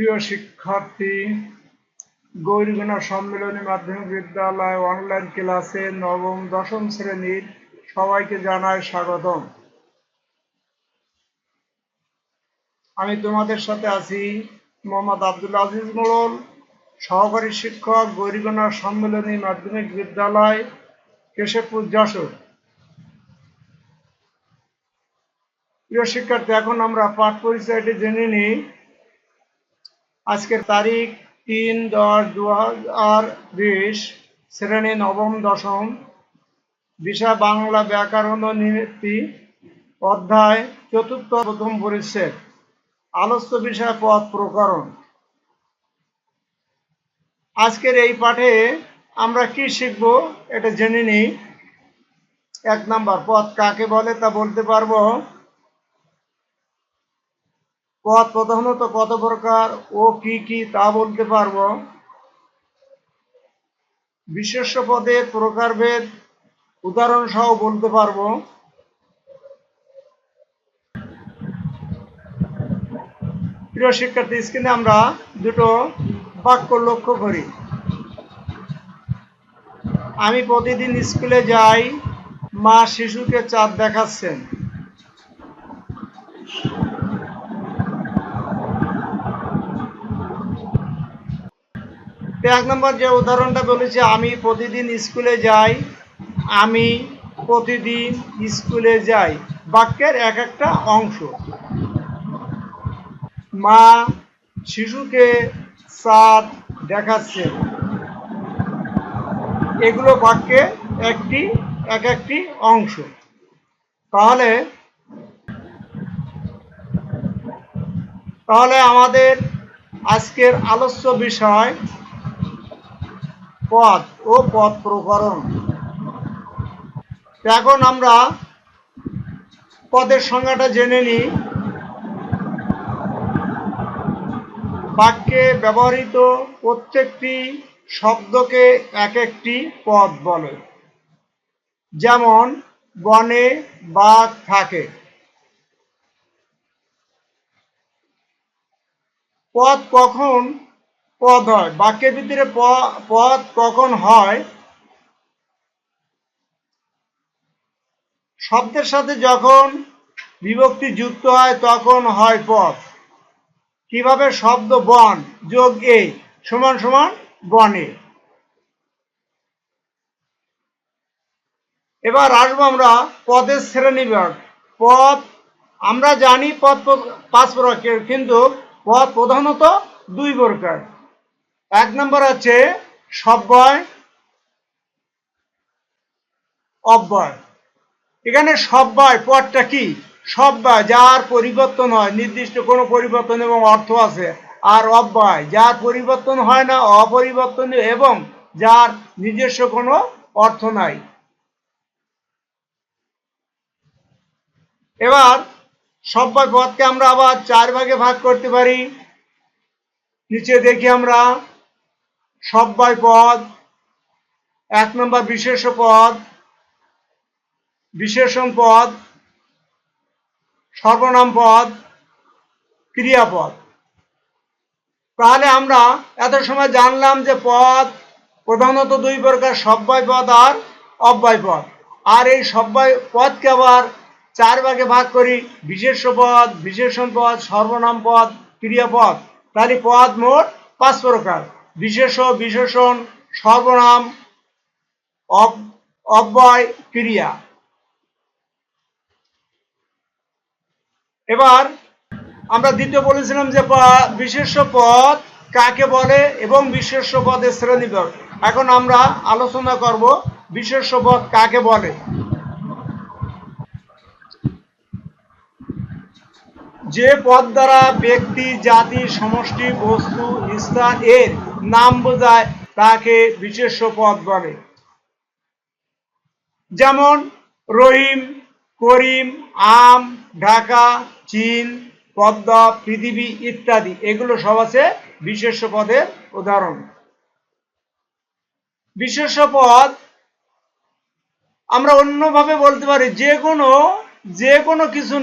প্রিয় শিক্ষার্থী গৌরীগণা সম্মেলনী মাধ্যমিক বিদ্যালয় অনলাইন ক্লাসে নবম, দশম শ্রেণির সবাইকে জানাই স্বাগতম। আমি তোমাদের সাথে আছি মোহাম্মদ আব্দুল আজিজ মোড়ল, সহকারী শিক্ষক গৌরীগণা সম্মেলনী মাধ্যমিক বিদ্যালয়, কেশবপুর যশোর। প্রিয় শিক্ষার্থী, এখন আমরা পাঠ পরিচয়টি জেনে নিই। আজকের তারিখ তিন দশ দু হাজার বিশ, শ্রেণি নবম দশম বিষয় বাংলা ব্যাকরণ ও নীতি, অধ্যায় চতুর্থ প্রথম পরিচ্ছেদ, আলোচ্য বিষয় পদ প্রকরণ। আজকের এই পাঠে আমরা কি শিখব এটা জেনে নিই। এক নাম্বার পদ কাকে বলে তা বলতে পারব? পদ প্রধানত কত প্রকার ও কি কি তা বলতে পারব। বিশেষ্য পদের প্রকারভেদ উদাহরণ সহ বলতে পারব। প্রিয় শিক্ষার্থী, স্ক্রিনে আমরা দুটো বাক্য লক্ষ্য করি। আমি প্রতিদিন স্কুলে যাই, মা শিশুকে চাঁদ দেখাচ্ছেন। এক নম্বর যে উদাহরণটা বলেছে, আমি প্রতিদিন স্কুলে যাই, আমি প্রতিদিন স্কুলে যাই। বাক্যের এক একটা অংশ। মা শিশুকে চাঁদ দেখাচ্ছে। এগুলো বাক্যে একটি, এক একটি অংশ। তাহলে তাহলে আমাদের আজকের আলোচ্য বিষয় পদ ও পদ প্রকরণ। এখন আমরা পদের সংজ্ঞাটা জেনে নিই। বাক্যে ব্যবহৃত প্রত্যেকটি শব্দকে এক একটি পদ বলে। যেমন, বনে বাঘ থাকে। পদ কখন পদ হয়। বাক্যের ভিতরে পদ কখন হয়? শব্দের সাথে যখন বিভক্তি যুক্ত হয়, তখন হয় পদ। কীভাবে শব্দ বন যোগ এ সমান সমান বনে এবার আসব আমরা পদের শ্রেণীবিভাগ পদ, আমরা জানি পদ পাঁচ প্রকার, কিন্তু পদ প্রধানত দুই প্রকার। এক নম্বর হচ্ছে সব্যয় অব্যয় এখানে সব্যয় পদটা কি? সব্যয় যার পরিবর্তন হয়, নির্দিষ্ট কোনো পরিবর্তন এবং অর্থ আছে। আর অব্যয় যার পরিবর্তন হয় না, অপরিবর্তনীয় এবং যার নিজস্ব কোনো অর্থ নাই। এবার সব্যয় পদকে আমরা আবার চার ভাগে ভাগ করতে পারি। নিচে দেখি আমরা। সব্যয় পদ, এক নম্বর বিশেষ পদ, বিশেষণ পদ, সর্বনাম পদ ক্রিয়াপদ তাহলে আমরা এত সময় জানলাম যে পদ প্রধানত দুই প্রকার সব্যয় পদ আর অব্যয় পদ। আর এই সব্যয় পদকে আবার চার ভাগে ভাগ করি, বিশেষ পদ, বিশেষণ পদ, সর্বনাম পদ ক্রিয়াপদ তাহলে পদ মোট পাঁচ প্রকার। বিশেষ, বিশেষণ, সর্বনাম অব্যয়, ক্রিয়া। এবার আমরা দ্বিতীয় বলেছিলাম যে বিশেষ পদ কাকে বলে এবং বিশেষ পদের শ্রেণীবিভাগ। এখন আমরা আলোচনা করব বিশেষ পদ কাকে বলে। যে পদ দ্বারা ব্যক্তি, জাতি, সমষ্টি, বস্তু, স্থান, এর নাম বোঝায়, তাকে বিশেষ পদ বলে। যেমন রহিম, করিম, আম, ঢাকা, চীন, পদ্মা, পৃথিবী ইত্যাদি, এগুলো সব আছে বিশেষ পদের উদাহরণ। বিশেষ পদ আমরা অন্যভাবে বলতে পারি যে কোনো যে কোনো কিছু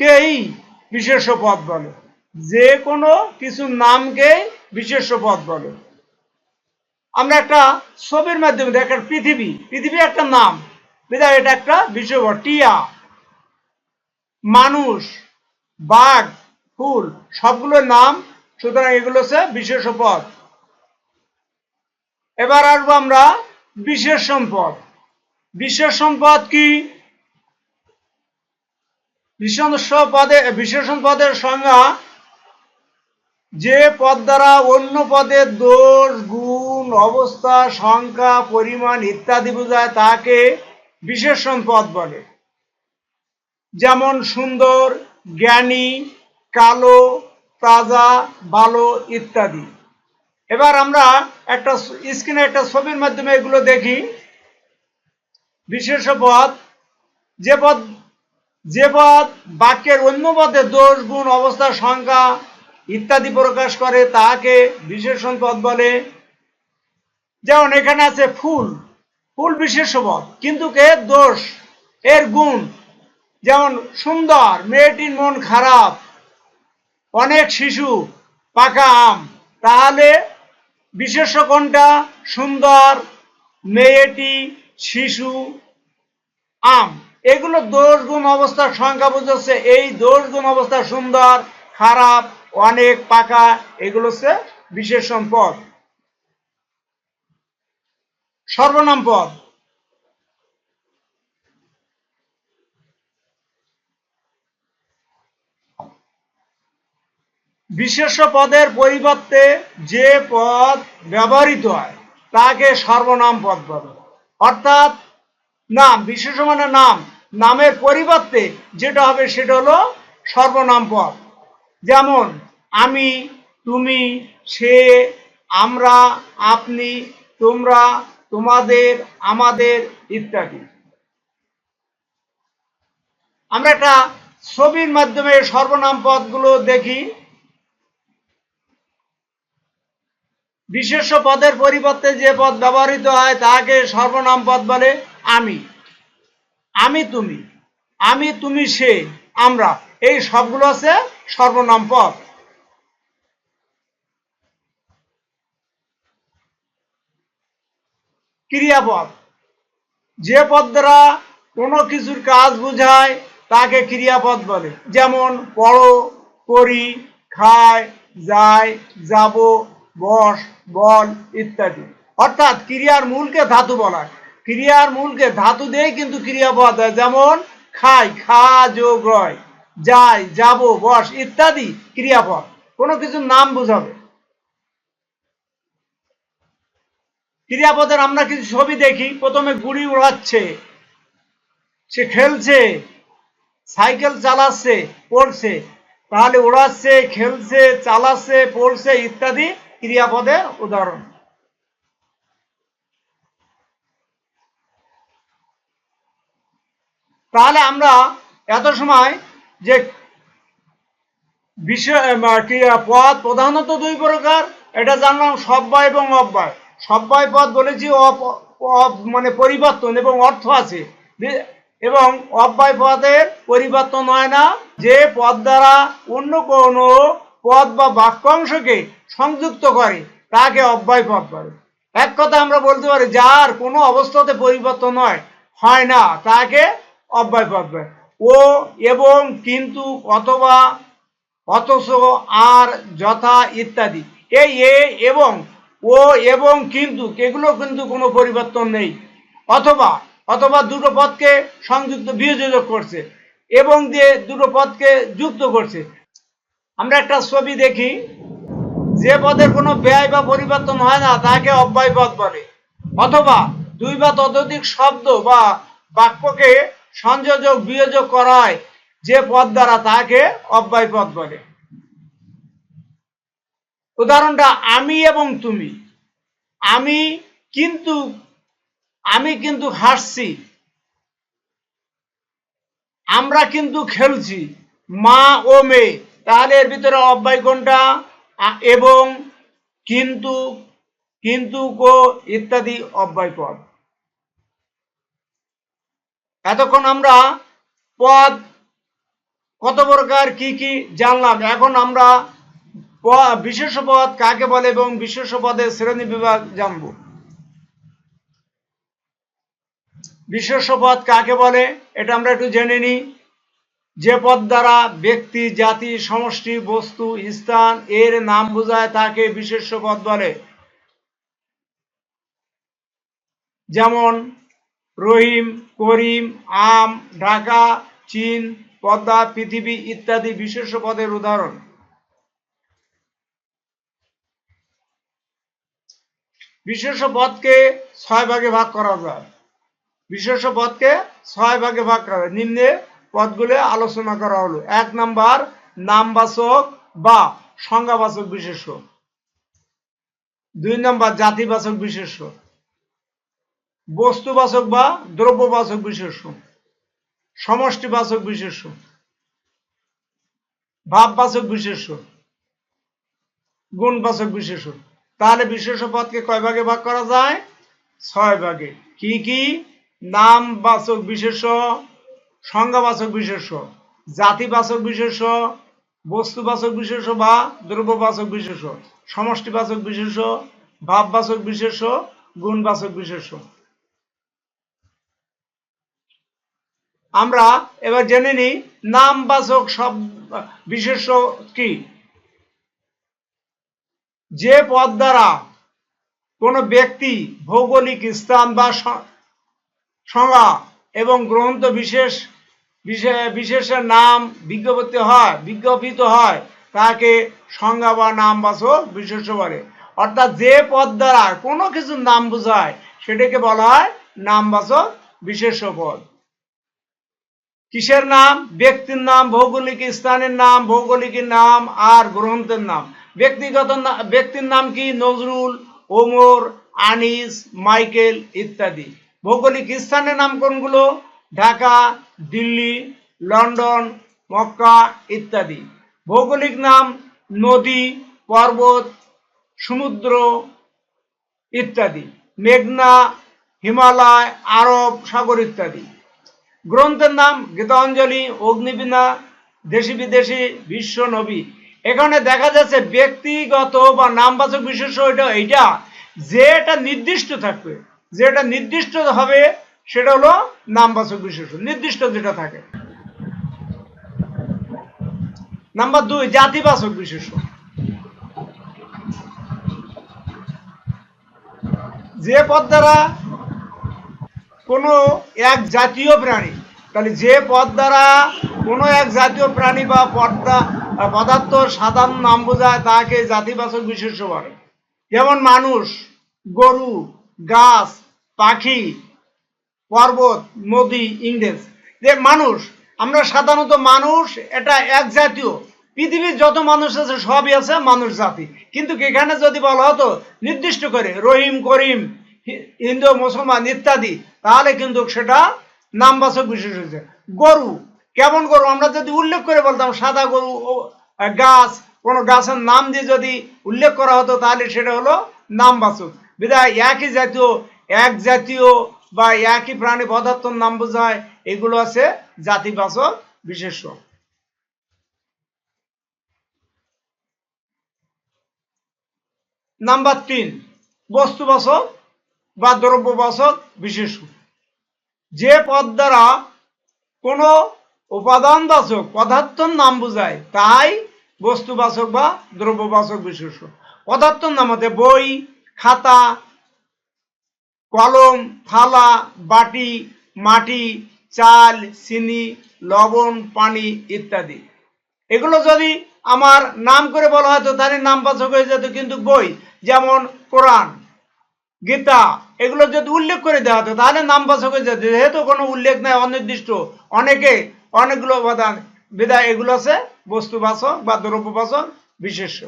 নামকেই বিশেষ পদ বলে। যে কোনো কিছু নামকে বিশেষ্য পদ বলে। আমরা একটা ছবির মাধ্যমে দেখার পৃথিবী। পৃথিবী একটা নাম। বিধায় এটা একটা বিশেষ টিয়া, মানুষ, বাঘ, ফুল, সবগুলোর নাম, সুতরাং এগুলো হচ্ছে বিশেষ পদ এবার আসব আমরা বিশেষ সম্পদ বিশেষ সম্পদ কি? বিশেষ পদে বিশেষণ পদের সংজ্ঞা, যে পদ দ্বারা অন্য পদের দোষ, গুণ, অবস্থা, সংখ্যা, পরিমাণ ইত্যাদি বোঝায়, তাকে বিশেষণ পদ বলে। যেমন সুন্দর, জ্ঞানী, কালো, তাজা, ভালো ইত্যাদি। এবার আমরা একটা স্ক্রিনে একটা ছবির মাধ্যমে এগুলো দেখি। বিশেষ পদ, যে পদ যে পদ বাক্যের অন্য পদে দোষ, গুণ, অবস্থা, সংখ্যা ইত্যাদি প্রকাশ করে তাকে বিশেষণ পদ বলে। যেমন এখানে আছে ফুল। ফুল বিশেষ পদ। কিন্তু কে? দোষ। এর গুণ। যেমন সুন্দর, মেয়েটির মন খারাপ, অনেক শিশু, পাকা আম। তাহলে বিশেষ কোনটা? সুন্দর, মেয়েটি, শিশু, আম। এগুলো দোষ গুণ অবস্থার সংখ্যা বুঝাচ্ছে এই দোষ গুণ অবস্থা সুন্দর, খারাপ, অনেক, পাকা, এগুলো হচ্ছে বিশেষ সম্পদ। সর্বনাম পদ। বিশেষ পদের পরিবর্তে যে পদ ব্যবহৃত হয়, তাকে সর্বনাম পদ বলে। অর্থাৎ নাম বিশেষ মানে নাম, নামের পরিবর্তে যেটা হবে সেটা হলো সর্বনাম পদ। যেমন, আমি, তুমি, সে, আমরা, আপনি, তোমরা, তোমাদের, আমাদের ইত্যাদি। আমরা একটা ছবির মাধ্যমে সর্বনাম পদগুলো দেখি। বিশেষ পদের পরিবর্তে যে পদ ব্যবহৃত হয় তাকে সর্বনাম পদ বলে। আমি। আমি তুমি। আমি, তুমি, সে, আমরা। এই সবগুলো আছে সর্বনাম পদ। ক্রিয়াপদ। যে পদ দ্বারা কোনো কিছুর কাজ বোঝায়, তাকে ক্রিয়াপদ বলে। যেমন পড়ো, করি, খায়, যায়, যাব, বস, বল, ইত্যাদি। অর্থাৎ ক্রিয়ার মূলকে ধাতু বলা হয়। ক্রিয়ার মূলকে ধাতু দিয়েই কিন্তু ক্রিয়াপদ হয় যেমন খাই, খা যোগ রয় যায় যাব, বস ইত্যাদি ক্রিয়াপদ। কোনো কিছুর নাম বোঝাবে। ক্রিয়াপদের আমরা কিছু ছবি দেখি। প্রথমে গুড়ি উড়াচ্ছে, সে খেলছে, সাইকেল চালাচ্ছে, পড়ছে, তাহলে উড়াচ্ছে, খেলছে, চালাচ্ছে, পড়ছে ইত্যাদি ক্রিয়াপদের উদাহরণ। তাহলে আমরা এত সময় যে পদ প্রধানত দুই প্রকার। এটা জানলাম সব্যয় এবং অব্যয়। সব্যয় পদ বলেছি মানে পরিবর্তন এবং অর্থ আছে। এবং অব্যয় পদের পরিবর্তন হয় না। যে পদ দ্বারা অন্য কোনো পদ বা বাক্যাংশকে সংযুক্ত করে, তাকে অব্যয় পদ বলে। এক কথা আমরা বলতে পারি, যার কোনো অবস্থাতে পরিবর্তন হয় হয় না, তাকে অব্যয় পদ ও এবং কিন্তু অথবা অথচ আর, যথা ইত্যাদি। এই এ এবং, ও এবং কিন্তু, এগুলো কিন্তু কোনো পরিবর্তন নেই। অথবা অথবা দুটো পদকে সংযুক্ত বিয়োজক করছে এবং দিয়ে দুটো পদকে যুক্ত করছে। আমরা একটা ছবি দেখি। যে পদের কোনো ব্যয় বা পরিবর্তন হয় না, তাকে অব্যয় পদ বলে। অথবা দুই বা ততোধিক শব্দ বা বাক্যকে সংযোজক বিয়োজক করায় যে পদ দ্বারা তাকে অব্যয় পদ বলে। উদাহরণটা, আমি এবং তুমি। আমি কিন্তু আমি কিন্তু হাসছি আমরা কিন্তু খেলছি, মা ও মেয়ে। তাহলে এর ভিতরে অব্যয় কোনটা? এবং, কিন্তু কিন্তু কো, ইত্যাদি অব্যয় পদ। এতক্ষণ আমরা পদ, কত প্রকার, কি কি জানলাম। এখন আমরা বিশেষ পদ কাকে বলে এবং বিশেষ পদের শ্রেণি বিভাগ জানব। বিশেষ পদ কাকে বলে, এটা আমরা একটু জেনে নিই। যে পদ দ্বারা ব্যক্তি, জাতি, সমষ্টি, বস্তু, স্থান, এর নাম বোঝায় তাকে বিশেষ পদ বলে। যেমন রহিম, করিম, আম, ঢাকা, চীন, পদ্মা, পৃথিবী ইত্যাদি বিশেষ পদের উদাহরণ। বিশেষ পদকে ছয় ভাগে ভাগ করা যায়। বিশেষ পদকে ছয় ভাগে ভাগ করা যায়। নিম্নে পদগুলো আলোচনা করা হলো। এক নাম্বার, নামবাচক বা সংজ্ঞাবাচক বিশেষ্য। দুই নাম্বার, জাতিবাচক বিশেষ্য। বস্তুবাচক বা দ্রব্যবাচক বিশেষ্য সমষ্টিবাচক বিশেষ্য ভাববাচক বিশেষ্য গুণবাচক বিশেষ্য তাহলে বিশেষ পদকে কয় ভাগে ভাগ করা যায়? ছয় ভাগে। কি কি? নামবাচক বিশেষ্য সংজ্ঞাবাচক বিশেষ্য জাতিবাচক বিশেষ্য বস্তুবাচক বিশেষ বা দ্রব্যবাচক বিশেষ্য সমষ্টিবাচক বিশেষ ভাববাচক বিশেষ গুণবাচক বিশেষ্য আমরা এবার জেনে নিই নামবাচক সব, বিশেষ্য কি? যে পদ দ্বারা কোনো ব্যক্তি ভৌগোলিক স্থান বা সংজ্ঞা এবং গ্রন্থ বিশেষ বিশেষের নাম বিজ্ঞপিত হয়, বিজ্ঞাপিত হয়, তাকে সংজ্ঞা বা নামবাচক বিশেষ বলে। অর্থাৎ যে পদ দ্বারা কোনো কিছুর নাম বোঝায়, সেটাকে বলা হয় নামবাচক বিশেষ পদ। কিসের নাম? ব্যক্তির নাম, ভৌগোলিক স্থানের নাম, ভৌগোলিক নাম আর গ্রন্থের নাম। ব্যক্তিগত ব্যক্তির নাম কি? নজরুল, ওমর, আনিস, মাইকেল ইত্যাদি। ভৌগোলিক স্থানের নাম কোনগুলো? ঢাকা, দিল্লি, লন্ডন, মক্কা ইত্যাদি। ভৌগোলিক নাম নদী, পর্বত, সমুদ্র ইত্যাদি। মেঘনা, হিমালয়, আরব সাগর ইত্যাদি। গ্রন্থের নাম গীতাঞ্জলি, অগ্নিবীণা দেশি বিদেশি বিশ্ব নবী। এখানে দেখা যাচ্ছে ব্যক্তিগত বা নামবাচক বিশেষ এটা এইটা, যেটা নির্দিষ্ট থাকবে। যেটা নির্দিষ্ট হবে, সেটা হলো নামবাচক বিশেষ নির্দিষ্ট যেটা থাকে। নাম্বার দুই, জাতিবাচক বিশেষ যে পদ দ্বারা কোনো এক জাতীয় প্রাণী। তাহলে যে পদ দ্বারা কোনো এক জাতীয় প্রাণী বা পদ্মা পদার্থ সাধারণ নাম বোঝায়, তাকে জাতিবাচক বিশেষ্য বলে। যেমন মানুষ, গরু, গাছ, পাখি, পর্বত, নদী, ইংরেজ। যে মানুষ, আমরা সাধারণত মানুষ, এটা এক জাতীয়। পৃথিবীর যত মানুষ আছে, সবই আছে মানুষ জাতি। কিন্তু এখানে যদি বলা হতো, নির্দিষ্ট করে, রহিম, করিম হিন্দু, মুসলমান ইত্যাদি, তাহলে কিন্তু সেটা নামবাচক বিশেষ হয়েছে। গরু, কেমন গরু? আমরা যদি উল্লেখ করে বলতাম, সাদা গরু গাছ, কোনো গাছের নাম দিয়ে যদি উল্লেখ করা হতো, তাহলে সেটা হলো নামবাচক। বিধায় একই জাতীয়, এক জাতীয় বা একই প্রাণী পদার্থর নাম বোঝায়, এগুলো আছে জাতি জাতিবাচক বিশেষ্য। নাম্বার তিন, বস্তুবাচক বা দ্রব্যবাচক বিশেষ্য যে পদ দ্বারা কোনো উপাদানবাচক পদার্থর নাম বোঝায়, তাই বস্তুবাচক বা দ্রব্যবাচক বিশেষ্য পদার্থর নাম হতে বই, খাতা, কলম, থালা, বাটি, মাটি, চাল, চিনি, লবণ, পানি ইত্যাদি। এগুলো যদি আমার নাম করে বলা হতো তাহলে নামবাচক হয়ে যেত কিন্তু বই, যেমন কোরআন। গীতা, এগুলো যদি উল্লেখ করে দেওয়া হতো, তাহলে নামবাচক হয়ে যেত। যেহেতু কোনো উল্লেখ নাই, অনির্দিষ্ট অনেকে অনেকগুলো উপাদান, বিদায়, এগুলো আছে, বস্তুবাচক বা দ্রব্যবাচক, বিশেষ্য।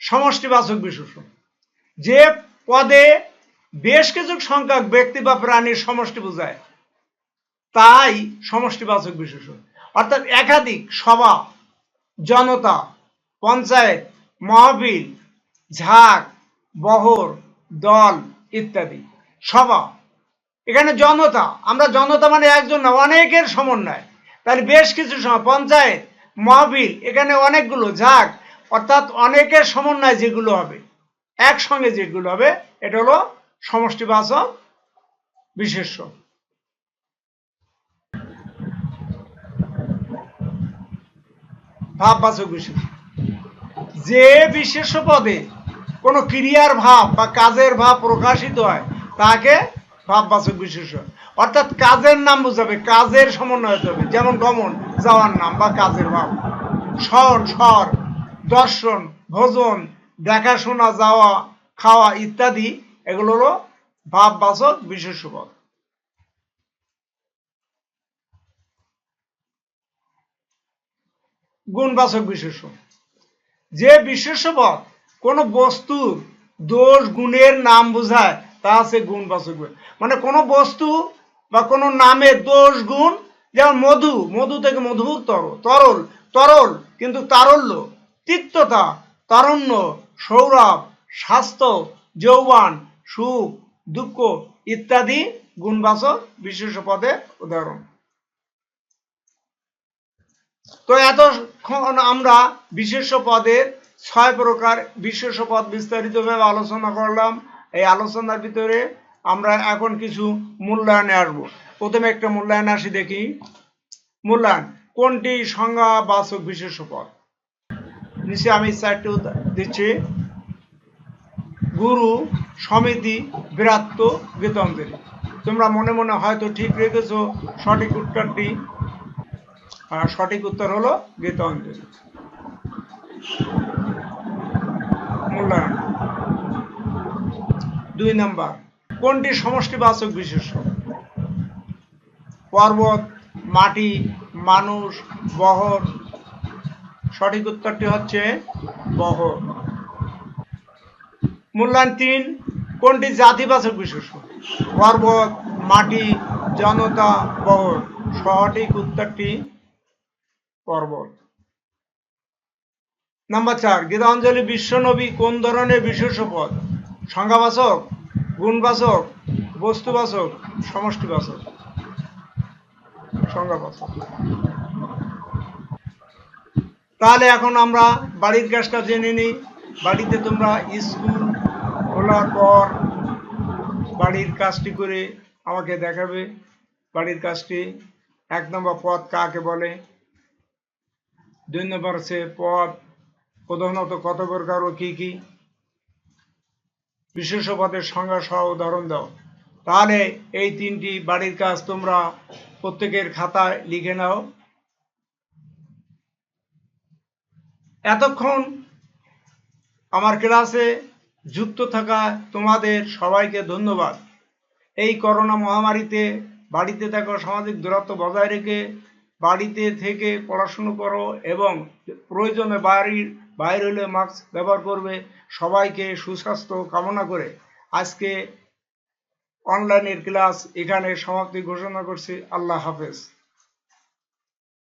সমষ্টিবাচক বিশেষ্য। যে পদে বেশ কিছু সংখ্যক ব্যক্তি বা প্রাণীর সমষ্টি বোঝায়, তাই সমষ্টিবাচক বিশেষ্য। অর্থাৎ একাধিক, সভা, জনতা পঞ্চায়েত, মহাবিল, ঝাঁক, বহর, দল ইত্যাদি। সভা। এখানে জনতা। আমরা জনতা মানে একজন না, অনেকের সমন্বয়। তাহলে বেশ কিছু সময় পঞ্চায়েত, মহাবিল, এখানে অনেকগুলো। ঝাঁক, অর্থাৎ অনেকের সমন্বয় যেগুলো হবে, একসঙ্গে যেগুলো হবে, এটা হলো সমষ্টি সমষ্টিবাচক বিশেষ্য। ভাববাচক বিশেষ্য। যে বিশেষ্য পদে কোনো ক্রিয়ার ভাব বা কাজের ভাব প্রকাশিত হয়, তাকে ভাববাচক বিশেষ্য। অর্থাৎ কাজের নাম বোঝাবে, কাজের সমন্বয় হতে হবে। যেমন গমন, যাওয়ার নাম বা কাজের ভাব। স্বর স্বর, দর্শন, ভোজন, দেখাশোনা, যাওয়া, খাওয়া ইত্যাদি, এগুলো ভাববাচক বিশেষ পদ গুণবাচক বিশেষ্য। যে বিশেষ্য পদ কোনো বস্তুর দোষ গুণের নাম বোঝায়, তা আছে গুণবাচক গুণ। মানে কোনো বস্তু বা কোনো নামের দোষ গুণ, যেমন মধু মধু থেকে মধু তরল তরল তরল কিন্তু তারল্য, তিক্ততা, তারণ্য, সৌরভ, স্বাস্থ্য, যৌবান, সুখ, দুঃখ ইত্যাদি গুণবাচক বিশেষ পদে উদাহরণ তো এতক্ষণ আমরা বিশেষ পদের ছয় প্রকার বিশেষ পদ বিস্তারিতভাবে আলোচনা করলাম। এই আলোচনার ভিতরে আমরা এখন কিছু মূল্যায়নে আসব। প্রথমে একটা মূল্যায়ন আসি দেখি। মূল্যায়ন, কোনটি সংজ্ঞাবাচক বিশেষ পদ? নিচে আমি চারটি দিচ্ছি। গুরু, সমিতি, বিরাত্ম গীতাঞ্জলি তোমরা মনে মনে হয়তো ঠিক রেখেছো সঠিক উত্তরটি। সঠিক উত্তর হলো গীতাঞ্জলি। মূল্যায়ন। দুই নাম্বার, কোনটি সমষ্টিবাচক বিশেষ্য? পর্বত, মাটি, মানুষ, বহর। সঠিক উত্তরটি হচ্ছে বহর। মূল্যায়ন তিন, কোনটি জাতিবাচক বিশেষ্য? পর্বত, মাটি, জনতা, বহর। সঠিক উত্তরটি পর্বত। নাম্বার চার, গীতাঞ্জলি বিশ্বনবী কোন ধরনের বিশেষ পদ সংজ্ঞাবাচক গুণবাচক, বস্তুবাচক, সমষ্টিবাচক? সংজ্ঞাবাচক তাহলে এখন আমরা বাড়ির কাজটা জেনে নিই। বাড়িতে তোমরা স্কুল খোলার পর বাড়ির কাজটি করে আমাকে দেখাবে। বাড়ির কাজটি এক নম্বর পথ কাকে বলে? দুই নম্বর হচ্ছে পদ প্রধানত কত প্রকার ও কি কি বিশেষ পদের সংজ্ঞা সহ উদাহরণ দাও তাহলে এই তিনটি বাড়ির কাজ তোমরা প্রত্যেকের খাতায় লিখে নাও এতক্ষণ আমার ক্লাসে যুক্ত থাকা তোমাদের সবাইকে ধন্যবাদ এই করোনা মহামারীতে বাড়িতে থাকা সামাজিক দূরত্ব বজায় রেখে বাড়িতে থেকে পড়াশুনো করো এবং প্রয়োজনে বাড়ির বাইরে হলে মাস্ক ব্যবহার করবে, সবাইকে সুস্বাস্থ্য কামনা করে। আজকে অনলাইনের ক্লাস এখানে সমাপ্তি ঘোষণা করছি। আল্লাহ হাফেজ।